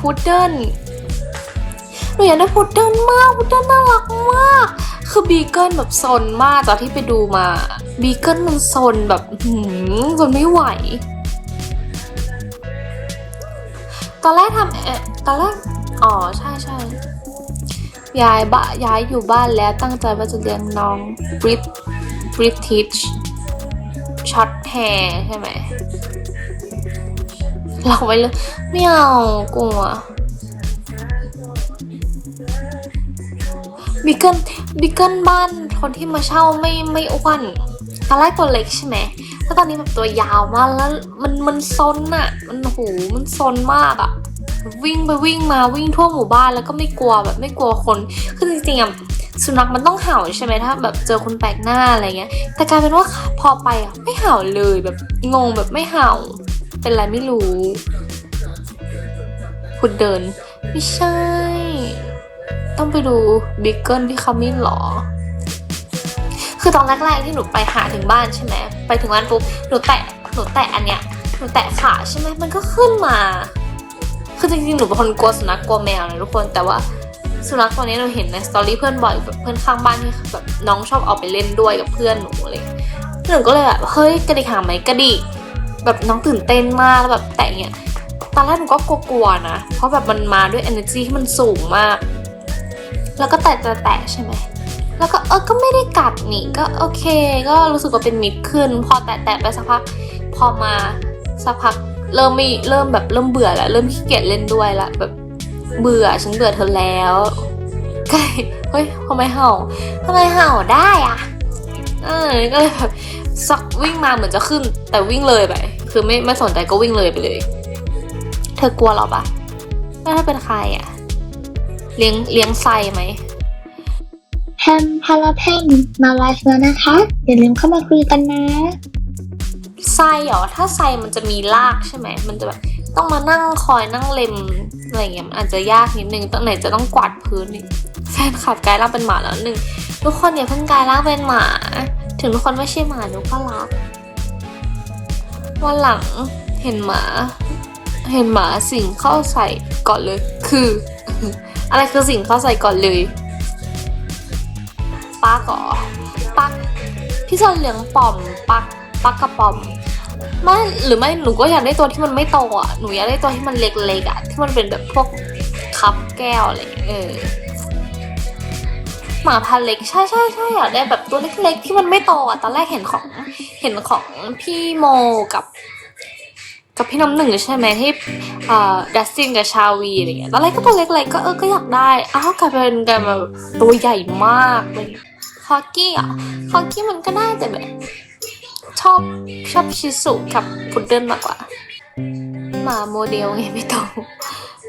พุดเดิ้ลหนูอยากได้พุดเดิ้ลมากพุดเดิ้ลน่ารักมาก คือบีเกิลแบบซนมากจากที่ไปดูมา บีเกิลมันซนแบบหืมซนไม่ไหว ตอนแรกทำเอะตอนแรก อ๋อ ใช่ใช่ย้ายบ้าย้ายอยู่บ้านแล้วตั้งใจว่าจะเลี้ยงน้องบริตบริติชช็อตแฮร์ใช่ไหม เราไว้เลยไม่เอากลัวบิเกิลบิเกิลบ้านคนที่มาเช่าไม่ไม่อ้วนตอนแรกตัวเล็กใช่ไหมแล้วตอนนี้แบบตัวยาวมากแล้วมันมันซนอะมันโหมันซนมากอะวิ่งไปวิ่งมาวิ่งทั่วหมู่บ้านแล้วก็ไม่กลัวแบบไม่กลัวคนคือจริงๆอะสุนัขมันต้องเห่าใช่ไหมถ้า แบบเจอคนแปลกหน้าอะไรเงี้ย แต่กลายเป็นว่าพอไปอะไม่เห่าเลยแบบงงแบบไม่เห่า เป็นไรไม่รู้คุณเดิน ไม่ใช่ ต้องไปดูบิ๊กเกิลที่เขามินหรอ คือตอนแรกๆที่หนูไปหาถึงบ้านใช่ไหม ไปถึงบ้านปุ๊บ หนูแตะ หนูแตะอันเนี้ย หนูแตะขาใช่ไหม มันก็ขึ้นมา คือจริงๆ หนูเป็นคนกลัวสุนัขกลัวแมวนะทุกคน แต่ว่าสุนัขตัวนี้หนูเห็นในสตอรี่เพื่อนบ่อยแบบเพื่อนข้างบ้านที่แบบน้องชอบเอาไปเล่นด้วยกับเพื่อนหนูอะไรอย่างเงี้ยหนูก็เลยแบบเฮ้ยกระดิกหางไหมกระดิก แบบน้องตื่นเต้นมากแล้วแบบแตะเงี้ยตอนแรกหนูก็กลัวๆนะ เพราะแบบมันมาด้วย energy ที่มันสูงมาก แล้วก็แตะแตะใช่ไหม แล้วก็เออ ก็ไม่ได้กัดนี่ ก็โอเค ก็รู้สึกว่าเป็นมิตรขึ้น พอแตะแตะไปสักพัก พอมาสักพักเริ่มไม่เริ่มแบบเริ่มเบื่อแล้วเริ่มขี้เกียจเล่นด้วยละแบบเบื่อฉันเบื่อเธอแล้วก็เฮ้ยทำไมเห่าทำไมเห่าได้อะ เออก็เลยแบบสักวิ่งมาเหมือนจะขึ้น แต่วิ่งเลยไป คือไม่ไม่สนใจก็วิ่งเลยไปเลย เธอกลัวเราปะแล้วถ้าเป็นใครอะเลี้ยงเลี้ยงไซไหมแฮมพาราเพนมาไลฟ์แล้วนะคะ อย่าลืมเข้ามาคุยกันนะไซเหรอ ถ้าไซมันจะมีลากใช่ไหม มันจะแบบต้องมานั่งคอยนั่งเล็มอะไรเงี้ยมันอาจจะยากนิดนึงตั้งไหนจะต้องกวาดพื้นอีกแฟนขับกลายร่างเป็นหมาแล้วหนึ่ง ทุกคนอย่าเพิ่งกลายร่างเป็นหมา ถึงทุกคนไม่ใช่หมาหนูก็รัก วันหลังเห็นหมา เห็นหมาสิ่งเข้าใส่ก่อนเลย คือ อะไรคือสิ่งเข้าใส่ก่อนเลยปักเหรอปักพี่ซอนเลี้ยงปอมปักปักกระป๋อมไม่หรือไม่หนูก็อยากได้ตัวที่มันไม่โตอะหนูอยากได้ตัวที่มันเล็กๆอะที่มันเป็นแบบพวกคัพแก้วอะไรเออ หมาพันเล็กใช่ใช่ใช่อยากได้แบบตัวเล็กๆ ที่มันไม่โตอะตอนแรกเห็นของเห็นของพี่โมกับ กับพี่น้ำหนึ่งใช่ไหมที่เอ่อดัสตินกับชาวีอะไรเงี้ยตอนแรกก็ตัวเล็กๆก็เออก็อยากได้อ้าวกลายเป็นกลายมาตัวใหญ่มากเลยคอกี้อะคอกี้มันก็ได้แต่แบบชอบชอบชิสุกับพุดเดิ้ลมากกว่าหมาโมเดลไงไม่โต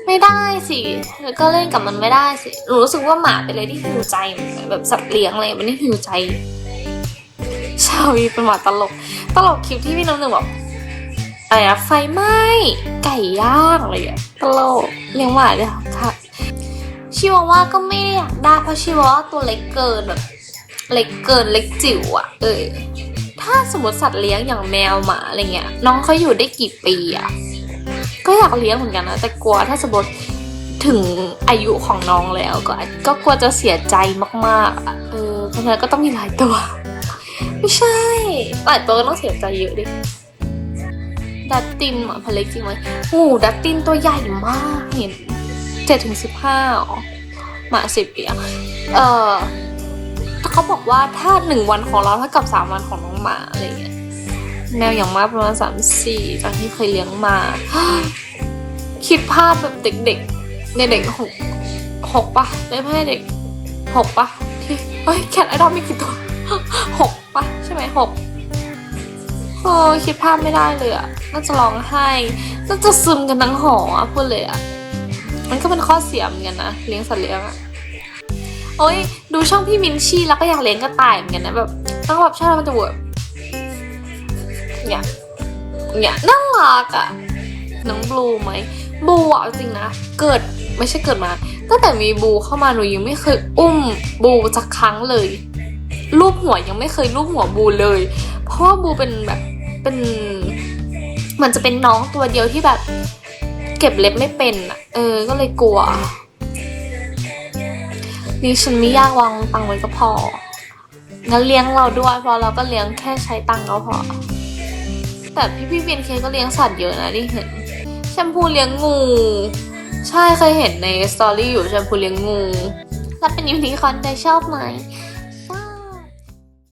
ไม่ได้สิแล้วก็เล่นกับมันไม่ได้สิหนูรู้สึกว่าหมาเป็นอะไรที่หิวใจแบบสัตว์เลี้ยงอะไรมันนี่หิวใจ ชาวีเป็นหมาตลก ตลกคลิปที่พี่น้ำหนึ่งบอกอะไรอะไฟไหม้ไก่ย่างอะไรอย่างตลกเลี้ยงหมาเลยค่ะชิวาว่าก็ไม่ได้อยากได้เพราะชิวาว่าตัวเล็กเกินแบบเล็กเกินเล็กจิ๋วอะเออถ้าสมมติสัตว์เลี้ยงอย่างแมวหมาอะไรเงี้ยน้องเขาอยู่ได้กี่ปีอะ ก็อยากเลี้ยงเหมือนกันนะแต่กลัวถ้าสมมติถึงอายุของน้องแล้วก็ก็กลัวจะเสียใจมากๆเออเพราะฉะนั้นก็ต้องมีหลายตัว ไม่ใช่หลายตัวก็ต้องเสียใจเยอะดิดัตตินหมาพันเล็กจริงไหมโอ้โหดัตตินตัวใหญ่มากเห็นเจ็ดถึงสิบห้าหมาสิบปีเออเขาบอกว่าถ้าหนึ่งวันของเราเท่ากับสามวันของน้องหมาอะไรเงี้ย แมวอย่างมากประมาณสามสี่จากที่เคยเลี้ยงมา คิดภาพแบบเด็กๆ ในเด็กหกหกปะไม่ใช่เด็กหกปะที่เฮ้ยแคทไอดอลมีกี่ตัวหกปะใช่ไหมหกโอ้คิดภาพไม่ได้เลยอะน่าจะร้องไห้น่าจะซึมกันทั้งหออะพูดเลยอะมันก็เป็นข้อเสียเหมือนกันนะเลี้ยงสัตว์เลี้ยงอะโอ้ยดูช่องพี่มินชี่แล้วก็อยากเลี้ยงกระต่ายเหมือนกันนะแบบต้องแบบชอบมันจะเวิร์บ เนี่ย เนี่ยน่ารักอะน้องบลูไหมบลูอะจริงนะ เกิดไม่ใช่เกิดมาตั้งแต่มีบลูเข้ามาหนูยังไม่เคยอุ้มบลูสักครั้งเลย รูปหัวยังไม่เคยรูปหัวบลูเลย เพราะว่าบลูเป็นแบบเป็นมันจะเป็นน้องตัวเดียวที่แบบ เก็บเล็บไม่เป็นอะเออ ก็เลยกลัวนี่ฉันไม่ยากวางตังไว้ก็พองั้นเลี้ยงเราด้วยเพอเราก็เลี้ยงแค่ใช้ตังก็พอ แต่พี่พี่เบียนเคก็เลี้ยงสัตว์เยอะนะที่เห็นแชมพูเลี้ยงงู ใช่เคยเห็นในสตอรี่อยู่แชมพูเลี้ยงงู แล้วเป็นยูนิคอนได้ชอบไหม